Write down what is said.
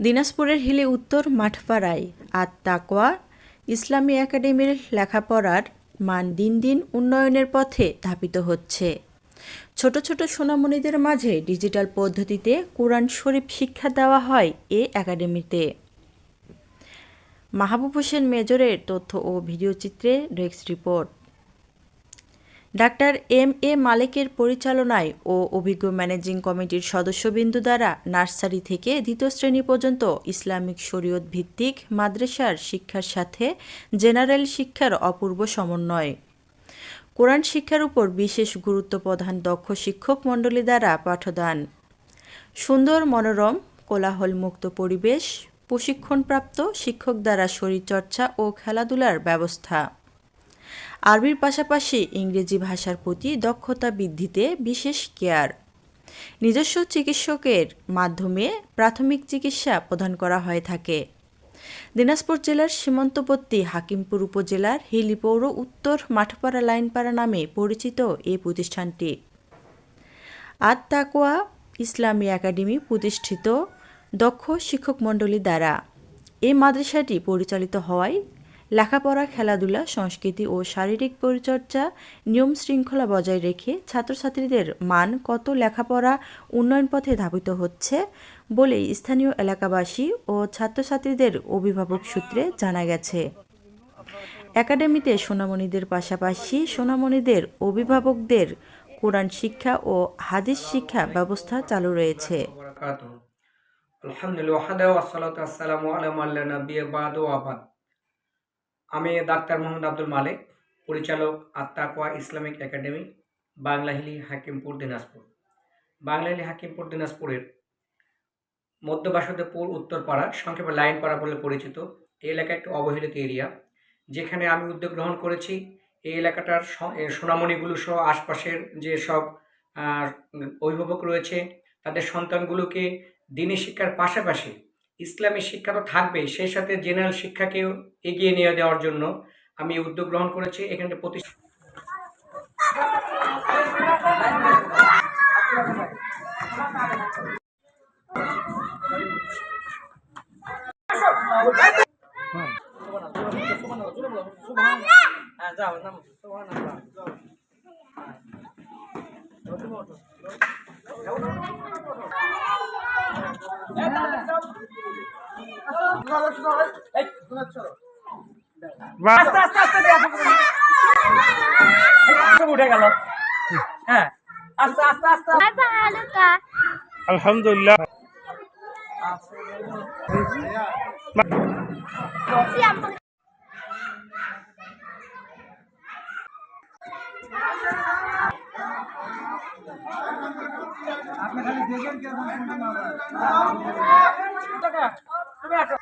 দিনাজপুরের হিলি উত্তর মাঠপাড়ায় আর তাকোয়া ইসলামী একাডেমির লেখাপড়ার মান দিন দিন উন্নয়নের পথে ধাপিত হচ্ছে। ছোট ছোট সোনামণিদের মাঝে ডিজিটাল পদ্ধতিতে কোরআন শরীফ শিক্ষা দেওয়া হয় এ একাডেমিতে। মাহবুব হোসেন মেজরের তথ্য ও ভিডিওচিত্রে desk report. Doctor M A মালেকের পরিচালনায় ও অভিজ্ঞ ম্যানেজিং কমিটির সদস্যবিন্দু দ্বারা নার্সারি থেকে দ্বিতীয় শ্রেণি পর্যন্ত ইসলামিক শরীয়ত ভিত্তিক মাদ্রাসার শিক্ষার সাথে জেনারেল শিক্ষার অপূর্ব সমন্বয়। কোরআন শিক্ষার উপর বিশেষ গুরুত্ব প্রদান দক্ষ শিক্ষক মণ্ডলী দ্বারা পাঠদান। সুন্দর মনোরম, কোলাহলমুক্ত পরিবেশ, প্রশিক্ষণপ্রাপ্ত শিক্ষক দ্বারা শরীরচর্চা ও খেলাধুলার ব্যবস্থা। আরবির পাশাপাশি ইংরেজি ভাষার প্রতি দক্ষতা বৃদ্ধিতে বিশেষ কেয়ার। নিজস্ব চিকিৎসকের মাধ্যমে প্রাথমিক চিকিৎসা প্রদান করা হয়ে থাকে। দিনাজপুর জেলার সীমান্তবর্তী হাকিমপুর উপজেলার হিলিপৌর উত্তর মাঠপাড়া লাইনপাড়া নামে পরিচিত এই প্রতিষ্ঠানটি। আত তাকোয়া ইসলামী একাডেমি প্রতিষ্ঠিত দক্ষ শিক্ষক মণ্ডলী দ্বারা এই মাদ্রাসাটি পরিচালিত হওয়ায় লেখাপড়া, খেলাধুলা, সংস্কৃতি ও শারীরিক পরিচর্যা নিয়ম শৃঙ্খলা বজায় রেখে ছাত্রছাত্রীদের মান কত লেখাপড়া উন্নয়ন পথে ধাবিত হচ্ছে বলে স্থানীয় এলাকাবাসী ও ছাত্রছাত্রীদের অভিভাবক সূত্রে জানা গেছে একাডেমিতে সোনামণিদের পাশাপাশি সোনামণিদের অভিভাবকদের কোরআন শিক্ষা ও হাদিস শিক্ষা ব্যবস্থা চালু রয়েছে। আলহামদুলিল্লাহ আমি ডাক্তার মোহাম্মদ আব্দুল মালিক, পরিচালক আত্মাকোয়া ইসলামিক একাডেমি বাংলাহিলি হাকিমপুর, দিনাজপুর। বাংলাহিলি হাকিমপুর, দিনাজপুরের মধ্য বাসুদেবপুর উত্তরপাড়া, সংক্ষেপে লাইনপাড়া বলে পরিচিত এই এলাকা একটি অবহেলিত এরিয়া, যেখানে আমি উদ্যোগ গ্রহণ করেছি। এই এলাকাটার সোনামণিগুলো সহ আশপাশের যে সব অভিভাবক রয়েছে, তাদের সন্তানগুলোকে দিনী শিক্ষার পাশাপাশি ইসলামী শিক্ষা তো থাকবে সেই সাথে জেনারেল শিক্ষাকেও এগিয়ে নিয়ে দেওয়ার জন্য আমি উদ্যোগ গ্রহণ করেছি এখানে প্রতি আস্তে উঠে গেল। হ্যাঁ। আস্তে আস্তে আস্তে। আলহামদুলিল্লাহ। আপনি খালি দেখেন কেমন টাকা তুমি আসো।